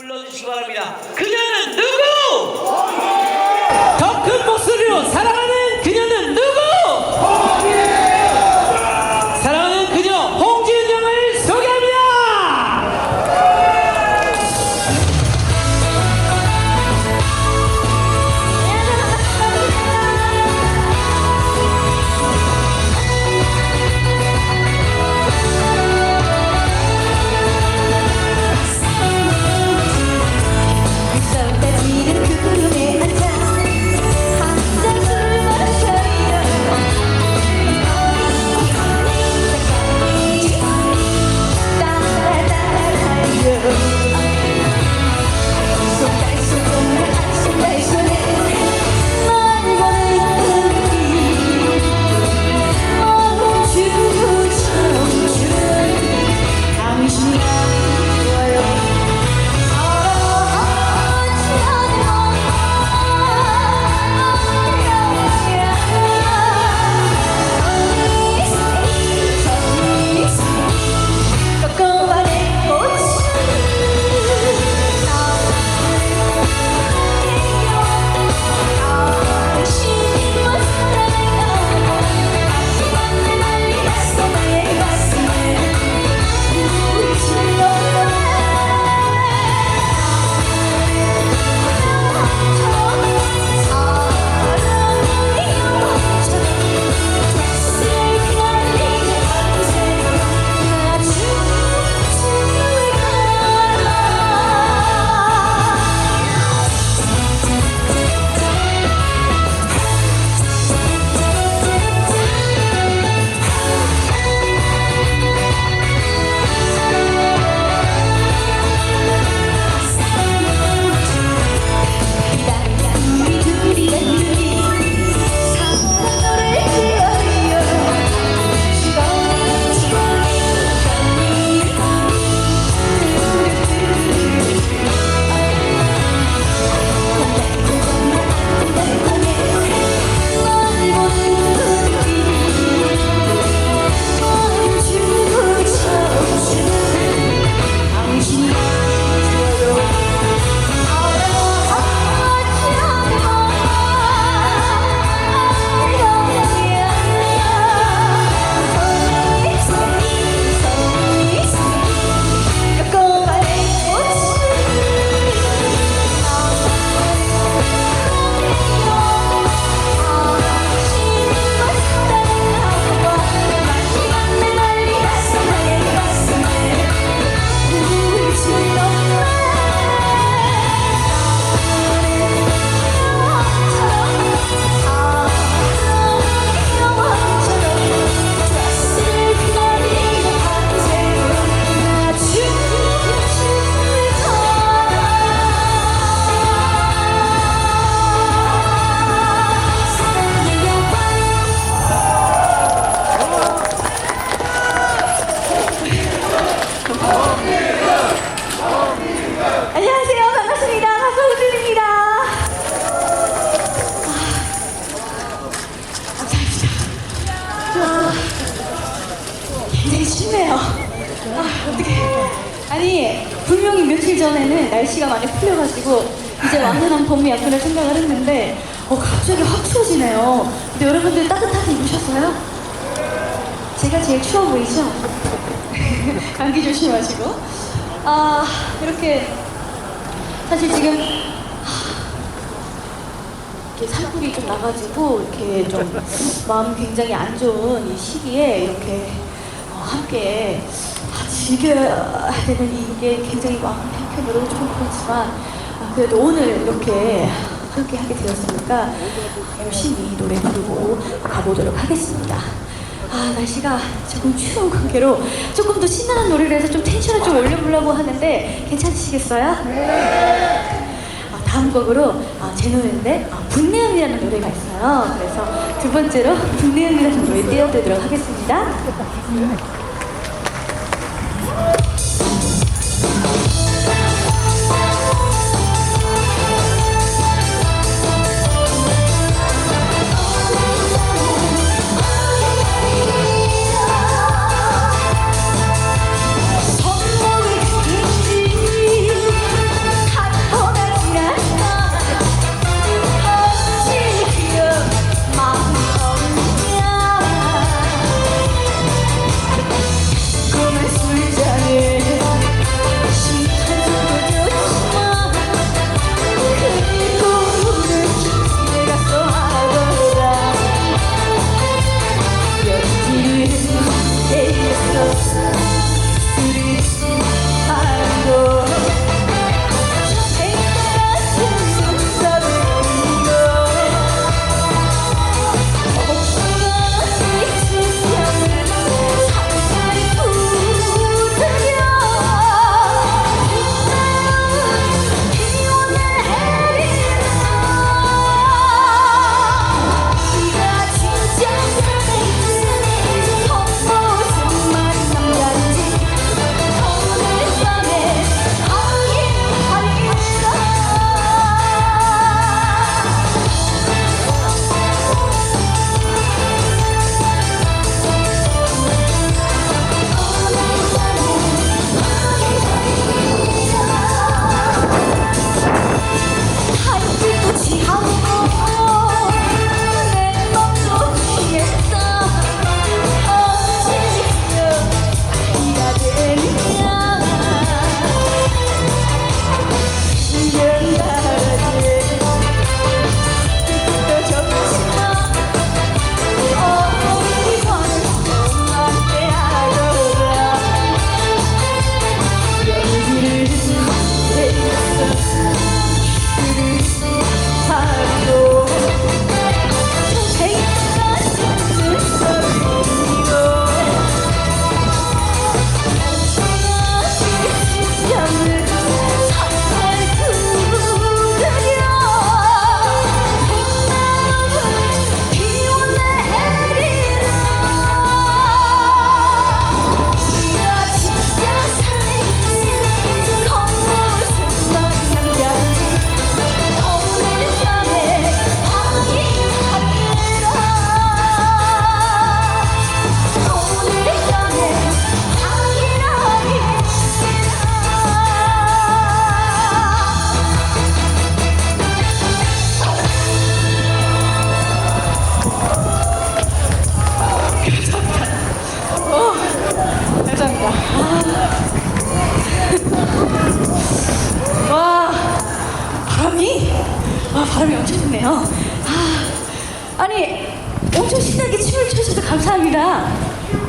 불러주시기 바랍니다. 그녀는 누구? 더 큰 목소리로 사랑 풀려가지고 이제 완연한 봄이 약간을 생각을 했는데 어, 갑자기 확 추워지네요. 근데 여러분들 따뜻하게 입으셨어요? 제가 제일 추워 보이죠? 감기 조심하시고. 아, 이렇게 사실 지금 이렇게 살풀이 좀 나가지고 이렇게 좀 마음 굉장히 안 좋은 이 시기에 이렇게 어, 함께 아, 즐겨야 되는 이게 굉장히 마음 한편으로 좀 그렇지만 아, 그래도 오늘 이렇게 함께 하게 되었으니까 열심히 노래 부르고 가보도록 하겠습니다. 아 날씨가 조금 추운 관계로 조금 더 신나는 노래를 해서 좀 텐션을 좀 올려보려고 하는데 괜찮으시겠어요? 아, 다음 곡으로 아, 제 노래인데 아, 분내음이라는 노래가 있어요. 그래서 두 번째로 분내음이라는 노래 띄워드리도록 하겠습니다.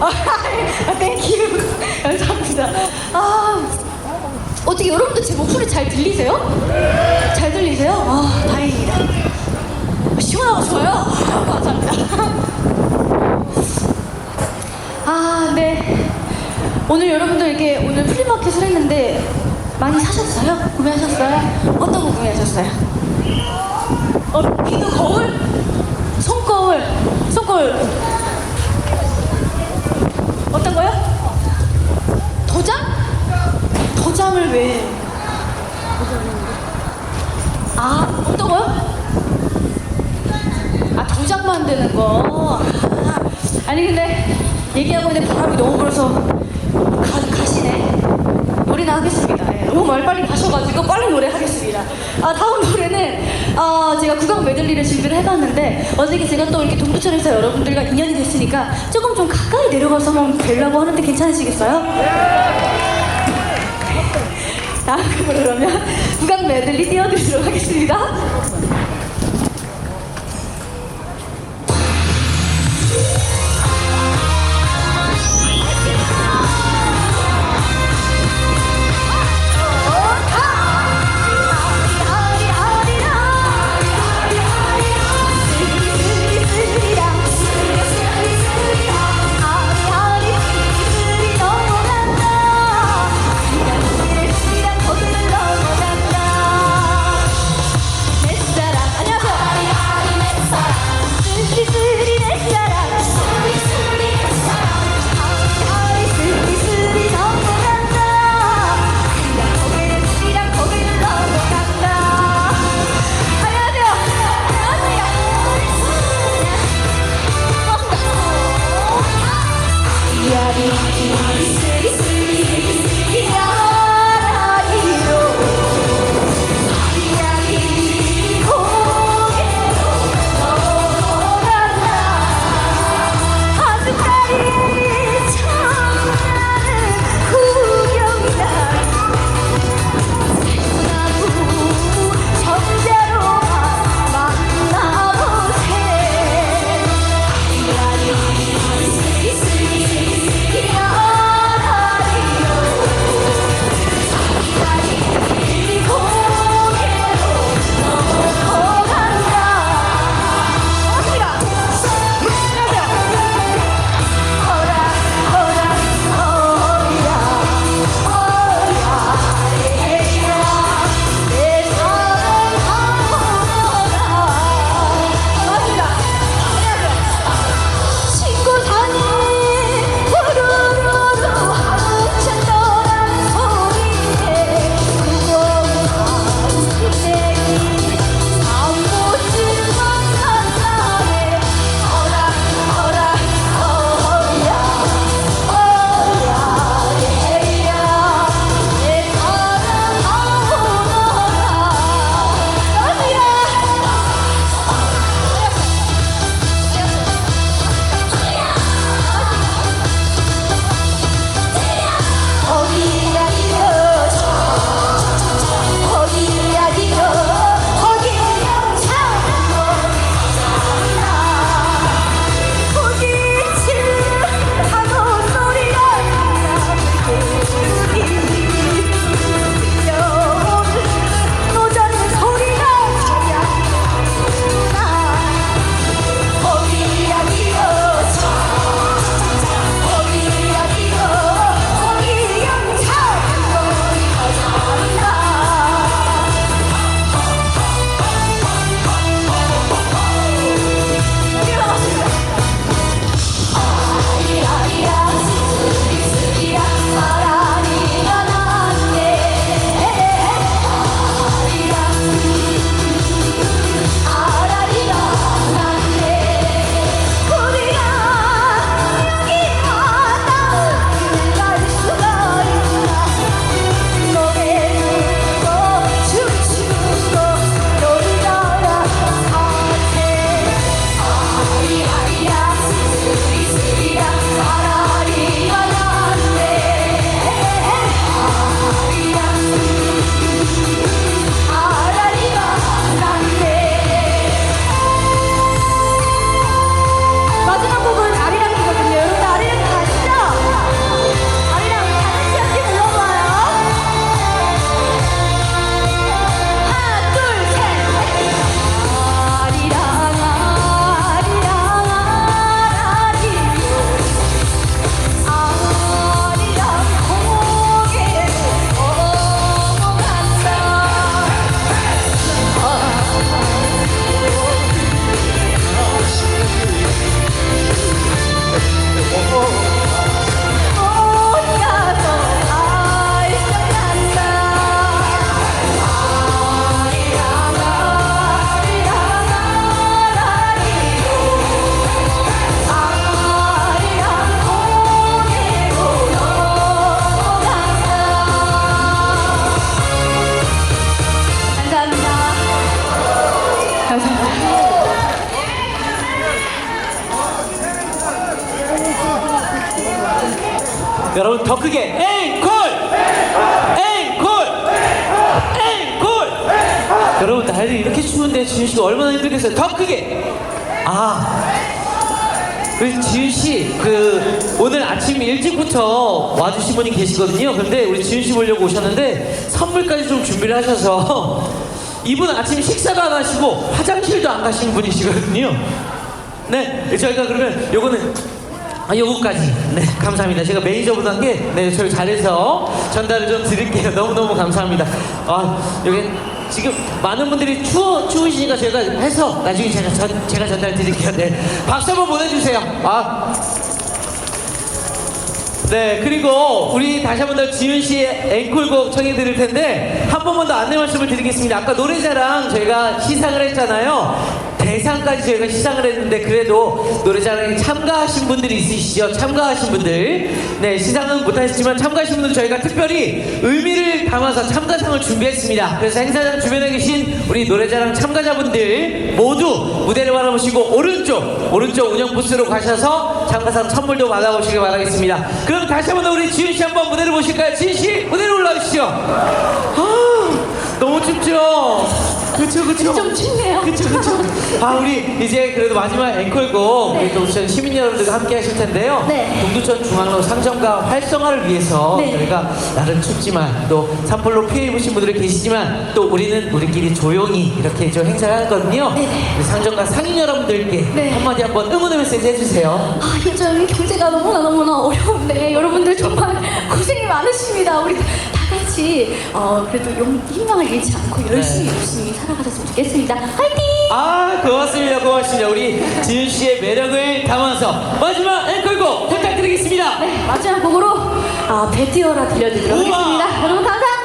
아, 땡큐. 감사합니다. 아, 어떻게 여러분들 제 목소리 잘 들리세요? 잘 들리세요? 아, 다행이다. 시원하고 좋아요? 아, 감사합니다. 아, 네. 오늘 여러분들 이렇게 오늘 플리마켓을 했는데 많이 사셨어요? 구매하셨어요? 어떤 거 구매하셨어요? 어, 비누 거울? 손거울? 손거울? 어떤 거요? 도장? 도장을 왜? 아, 어떤 거요? 아 도장 만드는 거. 아, 아니 근데 얘기하고 있는데 바람이 너무 불어서 가, 가시네. 노래나 하겠습니다. 예, 너무 말 빨리 가셔가지고 빨리 노래 하겠습니다. 아 다음 노래는 아 제가 국악 메들리를 준비를 해봤는데 어저께 제가 또 이렇게 동두천에서 여러분들과 인연이 됐으니까 조금 좀 가까이 내려가서 한번 뵈려고 하는데 괜찮으시겠어요? 다음으로 그러면 국악 메들리 띄워드리도록 하겠습니다. 여러분 더 크게. 앵콜 앵콜 앵콜 여러분 날이 이렇게 추운데 지윤 씨가 얼마나 힘들겠어요. 더 크게. 아 우리 지윤 씨 그 오늘 아침 일찍부터 와주신 분이 계시거든요. 근데 우리 지윤 씨 보려고 오셨는데 선물까지 좀 준비를 하셔서 이분 아침 식사도 안 하시고 화장실도 안 가시는 분이시거든요. 네 저희가 그러면 요거는 아, 요거까지. 네, 감사합니다. 제가 매니저분한테 네, 저희 잘해서 전달을 좀 드릴게요. 너무너무 감사합니다. 아, 여기 지금 많은 분들이 추워, 추우시니까 제가 해서 나중에 제가 전, 제가 전달 드릴게요. 네. 박수 한번 보내주세요. 아. 네, 그리고 우리 다시 한 번 더 지윤 씨의 앵콜곡 청해 드릴 텐데 한 번만 더 안내 말씀을 드리겠습니다. 아까 노래자랑 저희가 시상을 했잖아요. 대상까지 저희가 시상을 했는데 그래도 노래자랑에 참가하신 분들이 있으시죠? 참가하신 분들. 네, 시상은 못하셨지만 참가하신 분들 저희가 특별히 의미를 담아서 참가상을 준비했습니다. 그래서 행사장 주변에 계신 우리 노래자랑 참가자분들 모두 무대를 바라보시고 오른쪽, 오른쪽 운영 부스로 가셔서 참가상 선물도 받아보시길 바라겠습니다. 그럼 다시 한번더 우리 지윤 씨 한번 무대를 보실까요? 지윤 씨 무대로 올라오시죠. 아, 너무 춥죠? 그쵸, 그쵸. 좀 춥네요. 그쵸 그쵸 아 우리 이제 그래도 마지막 앵콜곡 우리 또 우선 시민 여러분들과 함께 하실 텐데요 네. 동두천 중앙로 상점가 활성화를 위해서 네. 저희가 나름 춥지만 또 산불로 피해 입으신 분들이 계시지만 또 우리는 우리끼리 조용히 이렇게 좀 행사를 하거든요 네. 우리 상점가 상인 여러분들께 네. 한마디 한번 응원의 메시지 해주세요 아, 요즘 경제가 너무나 너무나 어려운데 여러분들 정말 고생이 많으십니다. 우리 다 같이 어, 그래도 용, 희망을 잃지 않고 열심히 네. 열심히 살아가셨으면 좋겠습니다. 화이팅! 아 고맙습니다 고맙습니다 우리 지윤 씨의 매력을 담아서 마지막 앵콜곡 부탁드리겠습니다 네, 마지막 곡으로 아, 베티어라 들려드리도록 우와! 하겠습니다. 여러분. 감사합니다